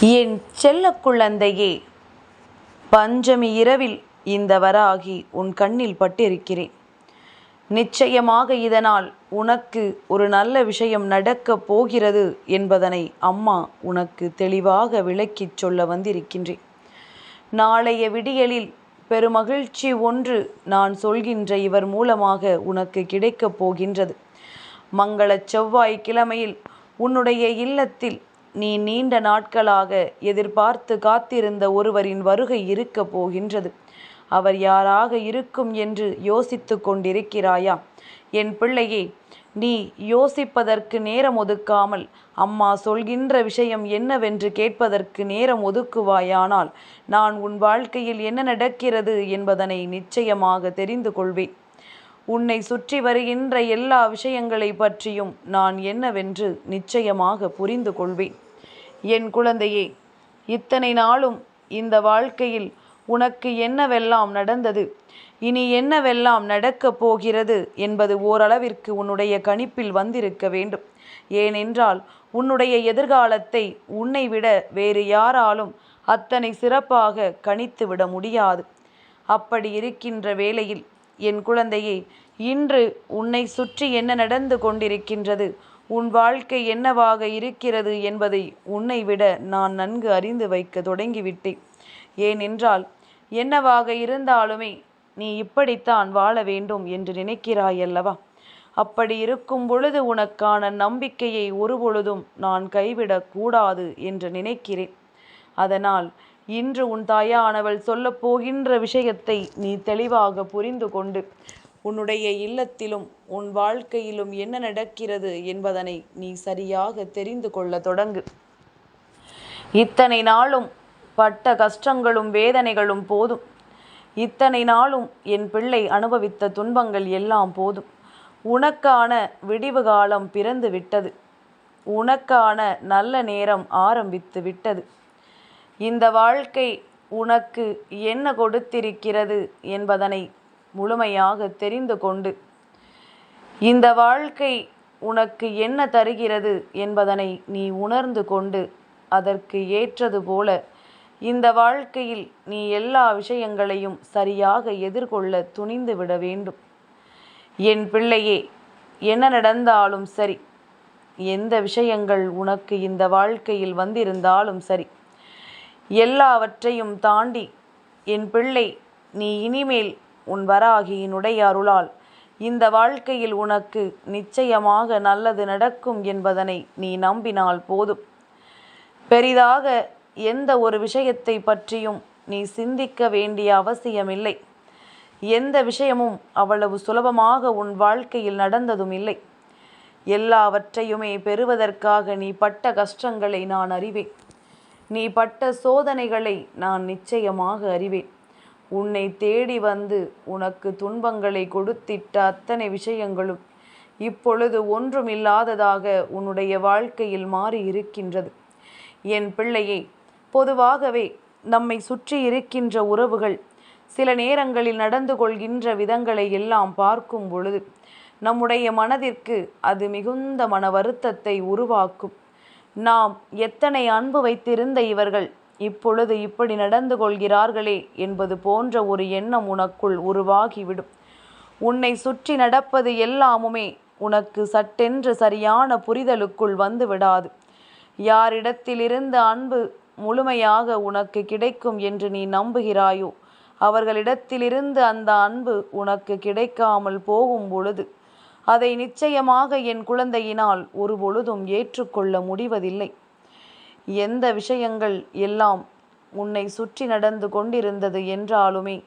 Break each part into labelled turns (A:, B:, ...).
A: என் செல்ல குழந்தையே பஞ்சமி இரவில் இந்த வராகி உன் கண்ணில் பட்டிருக்கிறேன். நிச்சயமாக இதனால் உனக்கு ஒரு நல்ல விஷயம் நடக்கப் போகிறது என்பதனை அம்மா உனக்கு தெளிவாக விளக்கிச் சொல்ல வந்திருக்கின்றேன். நாளைய விடியலில் பெருமகிழ்ச்சி ஒன்று நான் சொல்கின்ற இவர் மூலமாக உனக்கு கிடைக்கப் போகின்றது. மங்களச் செவ்வாய் கிழமையில் உன்னுடைய இல்லத்தில் நீ நீண்ட நாட்களாக எதிர்பார்த்து காத்திருந்த ஒருவரின் வருகை இருக்கப் போகின்றது. அவர் யாராக இருக்கும் என்று யோசித்து கொண்டிருக்கிறாயா? என் பிள்ளையே நீ யோசிப்பதற்கு நேரம் ஒதுக்காமல் அம்மா சொல்கின்ற விஷயம் என்னவென்று கேட்பதற்கு நேரம் ஒதுக்குவாயானால் நான் உன் வாழ்க்கையில் என்ன நடக்கிறது என்பதனை நிச்சயமாக தெரிந்து கொள்வேன். உன்னை சுற்றி வருகின்ற எல்லா விஷயங்களை பற்றியும் நான் என்னவென்று நிச்சயமாக புரிந்து கொள்வேன். என் குழந்தையே இத்தனை நாளும் இந்த வாழ்க்கையில் உனக்கு என்னவெல்லாம் நடந்தது? இனி என்னவெல்லாம் நடக்கப் போகிறது என்பது ஓரளவிற்கு உன்னுடைய கணிப்பில் வந்திருக்க வேண்டும். ஏனென்றால் உன்னுடைய எதிர்காலத்தை உன்னை விட வேறு யாராலும் அத்தனை சிறப்பாக கணித்து விட முடியாது. அப்படி இருக்கின்ற வேளையில் என் குழந்தையே இன்று உன்னை சுற்றி என்ன நடந்து கொண்டிருக்கின்றது உன் வாழ்க்கை என்னவாக இருக்கிறது என்பதை உன்னை விட நான் நன்கு அறிந்து வைக்க தொடங்கிவிட்டேன். ஏனென்றால் என்னவாக இருந்தாலுமே நீ இப்படித்தான் வாழ வேண்டும் என்று நினைக்கிறாய் அல்லவா அப்படி இருக்கும் பொழுது உனக்கான நம்பிக்கையை ஒருபொழுதும் நான் கைவிடக் கூடாது என்று நினைக்கிறேன். அதனால் இன்று உன் தாயானவள் சொல்லப் போகின்ற விஷயத்தை நீ தெளிவாக புரிந்து கொண்டு உன்னுடைய இல்லத்திலும் உன் வாழ்க்கையிலும் என்ன நடக்கிறது என்பதனை நீ சரியாக தெரிந்து கொள்ள தொடங்கு. இத்தனை நாளும் பட்ட கஷ்டங்களும் வேதனைகளும் போதும். இத்தனை நாளும் என் பிள்ளை அனுபவித்த துன்பங்கள் எல்லாம் போதும். உனக்கான விடிவு காலம் பிறந்து விட்டது. உனக்கான நல்ல நேரம் ஆரம்பித்து விட்டது. இந்த வாழ்க்கை உனக்கு என்ன கொடுத்திருக்கிறது என்பதனை முழுமையாக தெரிந்து கொண்டு இந்த வாழ்க்கை உனக்கு என்ன தருகிறது என்பதனை நீ உணர்ந்து கொண்டு அதற்கு ஏற்றது போல இந்த வாழ்க்கையில் நீ எல்லா விஷயங்களையும் சரியாக எதிர்கொள்ள துணிந்து விட வேண்டும். என் பிள்ளையே என்ன நடந்தாலும் சரி எந்த விஷயங்கள் உனக்கு இந்த வாழ்க்கையில் வந்திருந்தாலும் சரி எல்லாவற்றையும் தாண்டி என் பிள்ளை நீ இனிமேல் உன் வராகியினுடைய அருளால் இந்த வாழ்க்கையில் உனக்கு நிச்சயமாக நல்லது நடக்கும் என்பதனை நீ நம்பினால் போதும். பெரிதாக எந்த ஒரு விஷயத்தை பற்றியும் நீ சிந்திக்க வேண்டிய அவசியமில்லை. எந்த விஷயமும் அவ்வளவு சுலபமாக உன் வாழ்க்கையில் நடந்ததும் இல்லை. எல்லாவற்றையுமே பெறுவதற்காக நீ பட்ட கஷ்டங்களை நான் அறிவேன். நீ பட்ட சோதனைகளை நான் நிச்சயமாக அறிவேன். உன்னை தேடி வந்து உனக்கு துன்பங்களை கொடுத்திட்ட அத்தனை விஷயங்களும் இப்பொழுது ஒன்றும் இல்லாததாக உன்னுடைய வாழ்க்கையில் மாறி இருக்கின்றது என் பிள்ளையே பொதுவாகவே நம்மை சுற்றி இருக்கின்ற உறவுகள் சில நேரங்களில் நடந்து கொள்கின்ற விதங்களை எல்லாம் பார்க்கும் பொழுது நம்முடைய மனதிற்கு அது மிகுந்த மன வருத்தத்தை உருவாக்கும். நாம் எத்தனை அன்பு வைத்திருந்த இவர்கள் இப்பொழுது இப்படி நடந்து கொள்கிறார்களே என்பது போன்ற ஒரு எண்ணம் உனக்குள் உருவாகிவிடும். உன்னை சுற்றி நடப்பது எல்லாமுமே உனக்கு சட்டென்று சரியான புரிதலுக்குள் வந்து விடாது யாரிடத்திலிருந்து அன்பு முழுமையாக உனக்கு கிடைக்கும் என்று நீ நம்புகிறாயோ அவர்களிடத்திலிருந்து அந்த அன்பு உனக்கு கிடைக்காமல் போகும் பொழுது அதை நிச்சயமாக என் குழந்தையினால் ஒரு பொழுதும் ஏற்றுக்கொள்ள முடிவதில்லை. எந்த விஷயங்கள் எல்லாம் உன்னை சுற்றி நடந்து கொண்டிருந்தது என்றாலுமே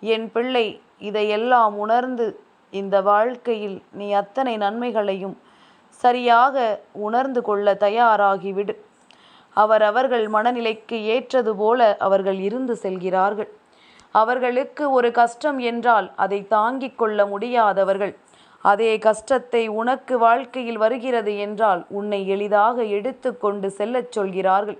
A: என் பிள்ளை இதையெல்லாம் உணர்ந்து இந்த வாழ்க்கையில் நீ அத்தனை நன்மைகளையும் சரியாக உணர்ந்து கொள்ள தயாராகிவிடு. அவர் அவர்கள் மனநிலைக்கு ஏற்றது போல அவர்கள் இருந்து செல்கிறார்கள். அவர்களுக்கு ஒரு கஷ்டம் என்றால் அதை தாங்கிக் கொள்ள முடியாதவர்கள். அதே கஷ்டத்தை உனக்கு வாழ்க்கையில் வருகிறது என்றால் உன்னை எளிதாக எடுத்து கொண்டு செல்லச் சொல்கிறார்கள்.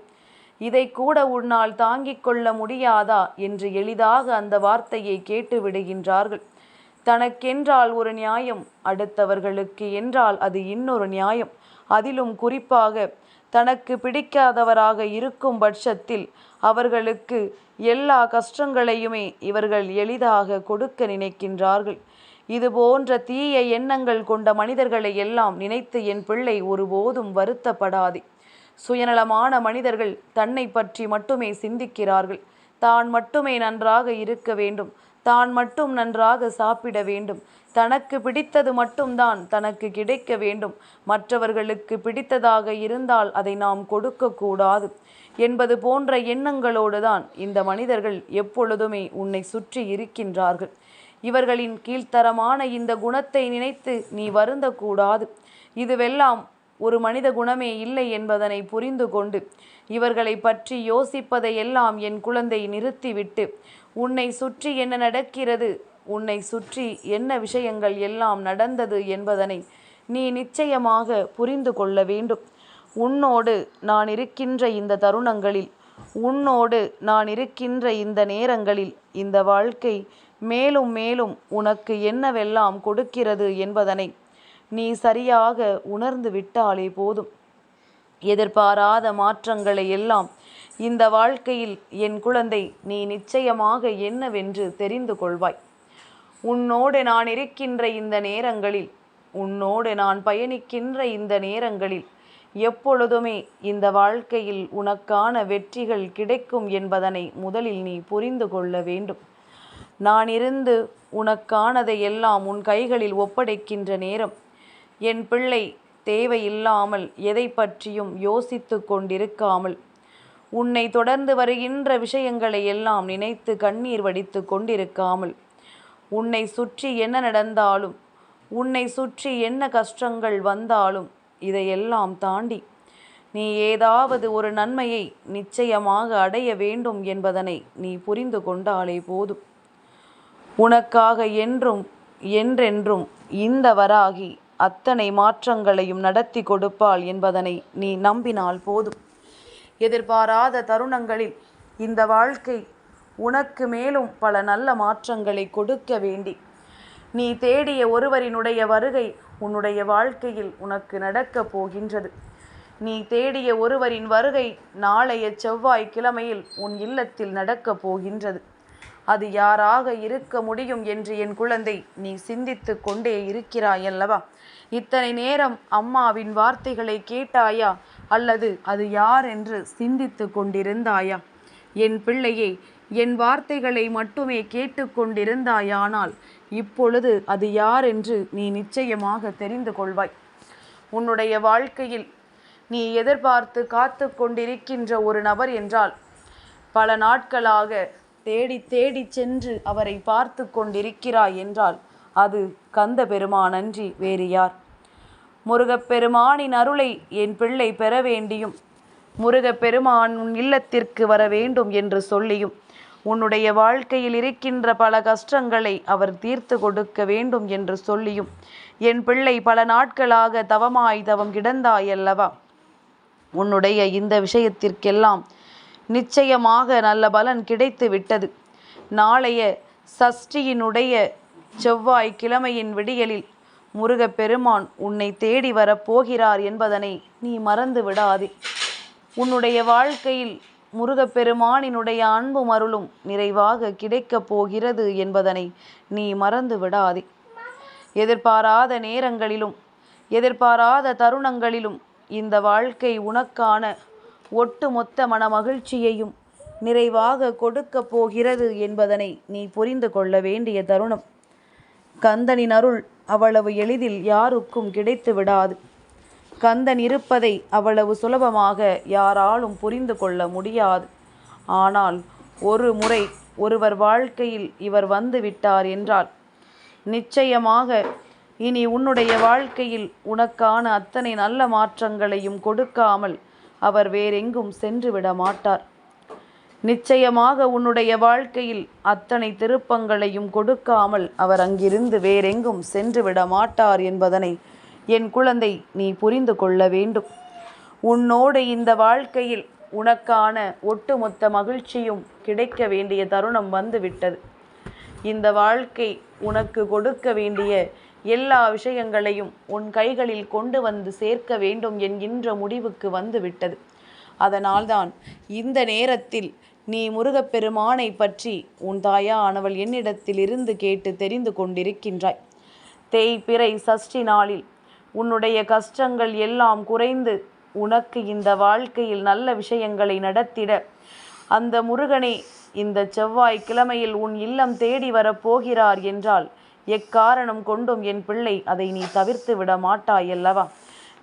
A: இதை கூட உன்னால் தாங்கிக் கொள்ள முடியாதா? என்று எளிதாக அந்த வார்த்தையை கேட்டு விடுகின்றார்கள். தனக்கென்றால் ஒரு நியாயம் அடுத்தவர்களுக்கு என்றால் அது இன்னொரு நியாயம். அதிலும் குறிப்பாக தனக்கு பிடிக்காதவராக இருக்கும் பட்சத்தில் அவர்களுக்கு எல்லா கஷ்டங்களையுமே இவர்கள் எளிதாக கொடுக்க நினைக்கின்றார்கள். இது போன்ற தீய எண்ணங்கள் கொண்ட மனிதர்களை எல்லாம் நினைத்து என் பிள்ளை ஒருபோதும் வருத்தப்படாதே. சுயநலமான மனிதர்கள் தன்னை பற்றி மட்டுமே சிந்திக்கிறார்கள். தான் மட்டுமே நன்றாக இருக்க வேண்டும். தான் மட்டும் நன்றாக சாப்பிட வேண்டும். தனக்கு பிடித்தது மட்டும்தான் தனக்கு கிடைக்க வேண்டும். மற்றவர்களுக்கு பிடித்ததாக இருந்தால் அதை நாம் கொடுக்கக்கூடாது என்பது போன்ற எண்ணங்களோடு தான் இந்த மனிதர்கள் எப்பொழுதுமே உன்னை சுற்றி இருக்கின்றார்கள். இவர்களின் கீழ்த்தரமான இந்த குணத்தை நினைத்து நீ வருந்தக்கூடாது. இதுவெல்லாம் ஒரு மனித குணமே இல்லை என்பதனை புரிந்து கொண்டு இவர்களை பற்றி யோசிப்பதையெல்லாம் என் குழந்தை நிறுத்திவிட்டு உன்னை சுற்றி என்ன நடக்கிறது உன்னை சுற்றி என்ன விஷயங்கள் எல்லாம் நடந்தது என்பதனை நீ நிச்சயமாக புரிந்து கொள்ள வேண்டும். உன்னோடு நான் இருக்கின்ற இந்த தருணங்களில் உன்னோடு நான் இருக்கின்ற இந்த நேரங்களில் இந்த வாழ்க்கை மேலும் மேலும் உனக்கு என்னவெல்லாம் கொடுக்கிறது என்பதனை நீ சரியாக உணர்ந்து விட்டாலே போதும். எதிர்பாராத மாற்றங்களை எல்லாம் இந்த வாழ்க்கையில் என் குழந்தை நீ நிச்சயமாக என்னவென்று தெரிந்து கொள்வாய். உன்னோடு நான் இருக்கின்ற இந்த நேரங்களில் உன்னோடு நான் பயணிக்கின்ற இந்த நேரங்களில் எப்பொழுதுமே இந்த வாழ்க்கையில் உனக்கான வெற்றிகள் கிடைக்கும் என்பதனை முதலில் நீ புரிந்து கொள்ள வேண்டும். நான் இருந்து உனக்கானதை எல்லாம் உன் கைகளில் ஒப்படைக்கின்ற நேரம். என் பிள்ளை தேவையில்லாமல் எதை பற்றியும் யோசித்து கொண்டிருக்காமல் உன்னை தொடர்ந்து வருகின்ற விஷயங்களை எல்லாம் நினைத்து கண்ணீர் வடித்து கொண்டிருக்காமல் உன்னை சுற்றி என்ன நடந்தாலும் உன்னை சுற்றி என்ன கஷ்டங்கள் வந்தாலும் இதையெல்லாம் தாண்டி நீ ஏதாவது ஒரு நன்மையை நிச்சயமாக அடைய வேண்டும் என்பதனை நீ புரிந்து கொண்டாலே போதும். உனக்காக என்றும் என்றென்றும் இந்த வராகி அத்தனை மாற்றங்களையும் நடத்தி கொடுப்பாள் என்பதனை நீ நம்பினால் போதும். எதிர்பாராத தருணங்களில் இந்த வாழ்க்கை உனக்கு மேலும் பல நல்ல மாற்றங்களை கொடுக்க வேண்டி. நீ தேடிய ஒருவரினுடைய வருகை உன்னுடைய வாழ்க்கையில் உனக்கு நடக்கப் போகின்றது. நீ தேடிய ஒருவரின் வருகை நாளைய செவ்வாய் கிழமையில் உன் இல்லத்தில் நடக்கப் போகின்றது. அது யாராக இருக்க முடியும் என்று என் குழந்தை நீ சிந்தித்து கொண்டே இருக்கிறாய் அல்லவா? இத்தனை நேரம் அம்மாவின் வார்த்தைகளை கேட்டாயா? அல்லது அது யார் என்று சிந்தித்து கொண்டிருந்தாயா? என் பிள்ளையே என் வார்த்தைகளை மட்டுமே கேட்டுக்கொண்டிருந்தாயானால் இப்பொழுது அது யார் என்று நீ நிச்சயமாக தெரிந்து கொள்வாய். உன்னுடைய வாழ்க்கையில் நீ எதிர்பார்த்து காத்து கொண்டிருக்கின்ற ஒரு நபர் என்றால் பல நாட்களாக தேடி தேடி சென்று அவரை பார்த்து கொண்டிருக்கிறாய் என்றால் அது கந்த பெருமானன்றி வேறு யார்? முருகப்பெருமானின் அருளை என் பிள்ளை பெற வேண்டியும் முருகப்பெருமான் உன் இல்லத்திற்கு வர வேண்டும் என்று சொல்லியும் உன்னுடைய வாழ்க்கையில் இருக்கின்ற பல கஷ்டங்களை அவர் தீர்த்து கொடுக்க வேண்டும் என்று சொல்லியும் என் பிள்ளை பல நாட்களாக தவமாய் தவம் கிடந்தாயல்லவா உன்னுடைய இந்த விஷயத்திற்கெல்லாம் நிச்சயமாக நல்ல பலன் கிடைத்து விட்டது. நாளைய சஷ்டியினுடைய செவ்வாய் கிழமையின் விடியலில் முருகப்பெருமான் உன்னை தேடி வரப்போகிறார் என்பதனை நீ மறந்து விடாதே. உன்னுடைய வாழ்க்கையில் முருகப்பெருமானினுடைய அன்பும் அருளும் நிறைவாக கிடைக்கப் போகிறது என்பதனை நீ மறந்து விடாதே. எதிர்பாராத நேரங்களிலும் எதிர்பாராத தருணங்களிலும் இந்த வாழ்க்கை உனக்கான ஒட்டுமொத்த மன மகிழ்ச்சியையும் நிறைவாக கொடுக்கப் போகிறது என்பதனை நீ புரிந்து கொள்ள வேண்டிய தருணம். கந்தனின் அருள் அவ்வளவு எளிதில் யாருக்கும் கிடைத்து விடாது. கந்தன் இருப்பதை அவ்வளவு சுலபமாக யாராலும் புரிந்து கொள்ள முடியாது. ஆனால் ஒரு முறை ஒருவர் வாழ்க்கையில் இவர் வந்து விட்டார் என்றால் நிச்சயமாக இனி உன்னுடைய வாழ்க்கையில் உனக்கான அத்தனை நல்ல மாற்றங்களையும் கொடுக்காமல் அவர் வேறெங்கும் சென்று விட மாட்டார் நிச்சயமாக உன்னுடைய வாழ்க்கையில் அத்தனை திருப்பங்களையும் கொடுக்காமல் அவர் அங்கிருந்து வேறெங்கும் சென்று விட மாட்டார் என்பதனை என் குழந்தை நீ புரிந்து கொள்ள வேண்டும். உன்னோடு இந்த வாழ்க்கையில் உனக்கான ஒட்டுமொத்த மகிழ்ச்சியும் கிடைக்க வேண்டிய தருணம் வந்துவிட்டது. இந்த வாழ்க்கை உனக்கு கொடுக்க வேண்டிய எல்லா விஷயங்களையும் உன் கைகளில் கொண்டு வந்து சேர்க்க வேண்டும் என்கின்ற முடிவுக்கு வந்துவிட்டது. அதனால்தான் இந்த நேரத்தில் நீ முருகப்பெருமானை பற்றி உன் தாயானவள் என்னிடத்தில் இருந்து கேட்டு தெரிந்து கொண்டிருக்கின்றாய். தேய்பிறை சஷ்டி நாளில் உன்னுடைய கஷ்டங்கள் எல்லாம் குறைந்து உனக்கு இந்த வாழ்க்கையில் நல்ல விஷயங்களை நடத்திட அந்த முருகனே இந்த செவ்வாய் கிழமையில் உன் இல்லம் தேடி வரப்போகிறார் என்றால் எக்காரணம் கொண்டும் என் பிள்ளை அதை நீ தவிர்த்து விட மாட்டாய் அல்லவா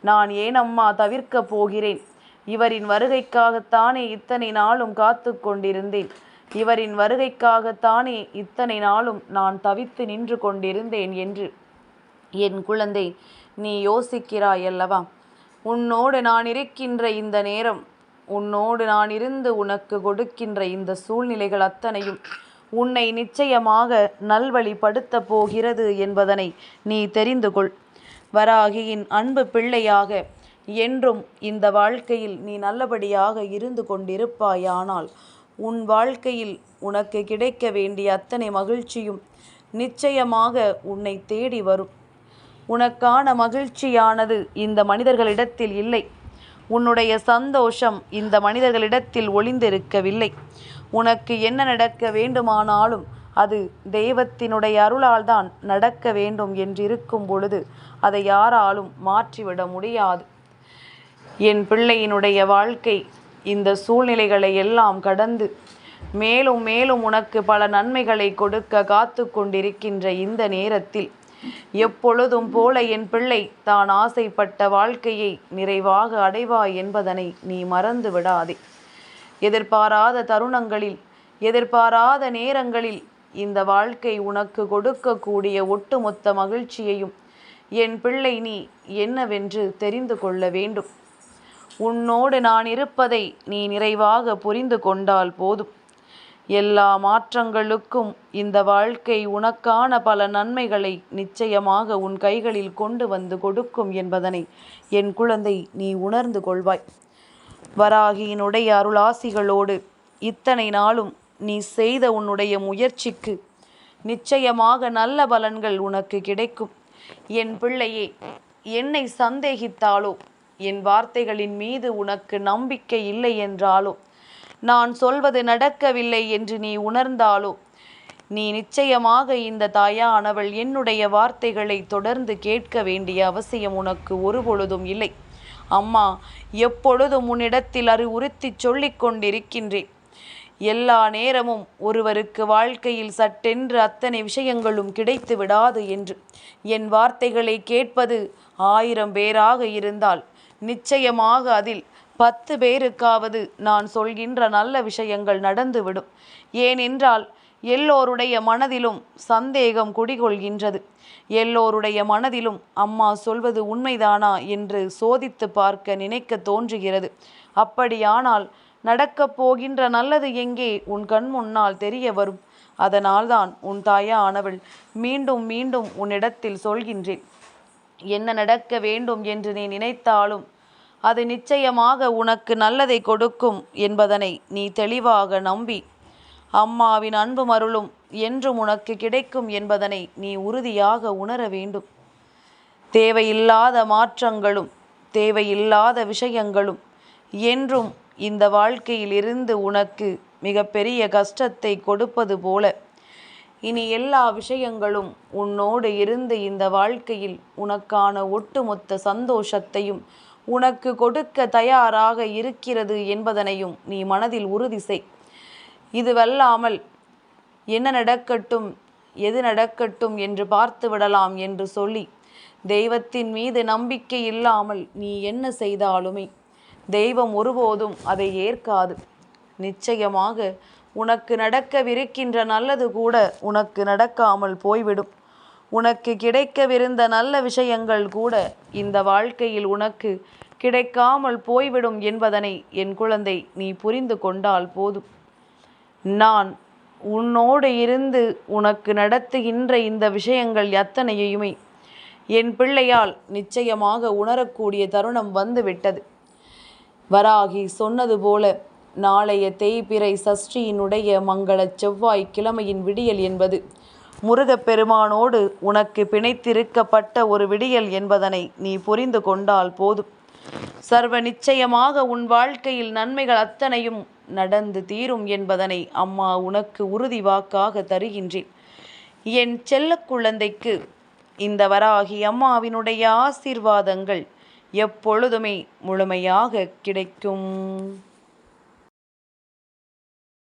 A: நான் ஏன் அம்மா தவிர்க்கப் போகிறேன்? இவரின் வருகைக்காகத்தானே இத்தனை நாளும் காத்து கொண்டிருந்தேன். இவரின் வருகைக்காகத்தானே இத்தனை நாளும் நான் தவித்து நின்று கொண்டிருந்தேன் என்று என் குழந்தை நீ யோசிக்கிறாய் அல்லவா உன்னோடு நான் இருக்கின்ற இந்த நேரம் உன்னோடு நான் இருந்து உனக்கு கொடுக்கின்ற இந்த சூழ்நிலைகள் அத்தனையும் உன்னை நிச்சயமாக நல்வழிப்படுத்தப் போகிறது என்பதனை நீ தெரிந்து கொள். வராகியின் அன்பு பிள்ளையாக என்றும் இந்த வாழ்க்கையில் நீ நல்லபடியாக இருந்து கொண்டிருப்பாயானால் உன் வாழ்க்கையில் உனக்கு கிடைக்க வேண்டிய அத்தனை மகிழ்ச்சியும் நிச்சயமாக உன்னை தேடி வரும். உனக்கான மகிழ்ச்சியானது இந்த மனிதர்களிடத்தில் இல்லை. உன்னுடைய சந்தோஷம் இந்த மனிதர்களிடத்தில் ஒளிந்திருக்கவில்லை. உனக்கு என்ன நடக்க வேண்டுமானாலும் அது தெய்வத்தினுடைய அருளால் தான் நடக்க வேண்டும் என்றிருக்கும் பொழுது அதை யாராலும் மாற்றிவிட முடியாது. என் பிள்ளையினுடைய வாழ்க்கை இந்த சூழ்நிலைகளை எல்லாம் கடந்து மேலும் மேலும் உனக்கு பல நன்மைகளை கொடுக்க காத்து கொண்டிருக்கின்ற இந்த நேரத்தில் எப்பொழுதும் போல என் பிள்ளை தான் ஆசைப்பட்ட வாழ்க்கையை நிறைவாக அடைவாய் என்பதனை நீ மறந்து விடாதே எதிர்பாராத தருணங்களில் எதிர்பாராத நேரங்களில் இந்த வாழ்க்கை உனக்கு கொடுக்கக்கூடிய ஒட்டுமொத்த மகிழ்ச்சியையும் என் பிள்ளை நீ என்னவென்று தெரிந்து கொள்ள வேண்டும். உன்னோடு நான் இருப்பதை நீ நிறைவாக புரிந்து கொண்டால் போதும். எல்லா மாற்றங்களுக்கும் இந்த வாழ்க்கை உனக்கான பல நன்மைகளை நிச்சயமாக உன் கைகளில் கொண்டு வந்து கொடுக்கும் என்பதனை என் குழந்தை நீ உணர்ந்து கொள்வாய். வராகியினுடைய அருளாசிகளோடு இத்தனை நாளும் நீ செய்த உன்னுடைய முயற்சிக்கு நிச்சயமாக நல்ல பலன்கள் உனக்கு கிடைக்கும். என் பிள்ளையே என்னை சந்தேகித்தாலோ? என் வார்த்தைகளின் மீது உனக்கு நம்பிக்கை இல்லை என்றாலோ? நான் சொல்வது நடக்கவில்லை என்று நீ உணர்ந்தாலோ? நீ நிச்சயமாக இந்த தாயானவள் என்னுடைய வார்த்தைகளை தொடர்ந்து கேட்க வேண்டிய அவசியம் உனக்கு ஒருபொழுதும் இல்லை. அம்மா எப்பொழுதும் உன்னிடத்தில் அறிவுறுத்தி சொல்லிக் கொண்டிருக்கின்றேன் எல்லா நேரமும் ஒருவருக்கு வாழ்க்கையில் சட்டென்று அத்தனை விஷயங்களும் கிடைத்து விடாது என்று. என் வார்த்தைகளை கேட்பது ஆயிரம் பேராக இருந்தால் நிச்சயமாக அதில் பத்து பேருக்காவது நான் சொல்கின்ற நல்ல விஷயங்கள் நடந்துவிடும். ஏனென்றால் எல்லோருடைய மனதிலும் சந்தேகம் குடிகொள்கின்றது. எல்லோருடைய மனதிலும் அம்மா சொல்வது உண்மைதானா என்று சோதித்து பார்க்க நினைக்க தோன்றுகிறது. அப்படியானால் நடக்கப் போகின்ற நல்லது எங்கே உன் கண் முன்னால் தெரிய வரும். அதனால்தான் உன் தாயானவள் மீண்டும் மீண்டும் உன்னிடத்தில் சொல்கின்றேன். என்ன நடக்க வேண்டும் என்று நீ நினைத்தாலும் அது நிச்சயமாக உனக்கு நல்லதை கொடுக்கும் என்பதனை நீ தெளிவாக நம்பி அம்மாவின் அன்பு மருளும் என்றும் உனக்கு கிடைக்கும் என்பதனை நீ உறுதியாக உணர வேண்டும். தேவையில்லாத மாற்றங்களும் தேவையில்லாத விஷயங்களும் என்றும் இந்த வாழ்க்கையில் இருந்து உனக்கு மிகப்பெரிய கஷ்டத்தை கொடுப்பது போல. இனி எல்லா விஷயங்களும் உன்னோடு இருந்து இந்த வாழ்க்கையில் உனக்கான ஒட்டுமொத்த சந்தோஷத்தையும் உனக்கு கொடுக்க தயாராக இருக்கிறது என்பதனையும் நீ மனதில் உறுதி செய். இதுவல்லாமல் என்ன நடக்கட்டும் எது நடக்கட்டும் என்று பார்த்து விடலாம் என்று சொல்லி தெய்வத்தின் மீது நம்பிக்கை இல்லாமல் நீ என்ன செய்தாலுமே தெய்வம் ஒருபோதும் அதை ஏற்காது. நிச்சயமாக உனக்கு நடக்கவிருக்கின்ற நல்லது கூட உனக்கு நடக்காமல் போய்விடும். உனக்கு கிடைக்கவிருந்த நல்ல விஷயங்கள் கூட இந்த வாழ்க்கையில் உனக்கு கிடைக்காமல் போய்விடும் என்பதனை என் குழந்தை நீ புரிந்து கொண்டால் போதும். நான் உன்னோடு இருந்து உனக்கு நடத்துகின்ற இந்த விஷயங்கள் எத்தனையுமே என் பிள்ளையால் நிச்சயமாக உணரக்கூடிய தருணம் வந்துவிட்டது. வராகி சொன்னது போல நாளைய தேய்பிறை சஷ்டியினுடைய மங்கள செவ்வாய் கிழமையின் விடியல் என்பது முருகப்பெருமானோடு உனக்கு பிணைத்திருக்கப்பட்ட ஒரு விடியல் என்பதனை நீ புரிந்து கொண்டால் போதும். சர்வ நிச்சயமாக உன் வாழ்க்கையில் நன்மைகள் அத்தனையும் நடந்து தீரும் என்பதனை அம்மா உனக்கு உறுதி வாக்காக தருகின்றேன். என் செல்ல குழந்தைக்கு இந்த வராகி அம்மாவினுடைய ஆசீர்வாதங்கள் எப்பொழுதுமே முழுமையாக கிடைக்கும்.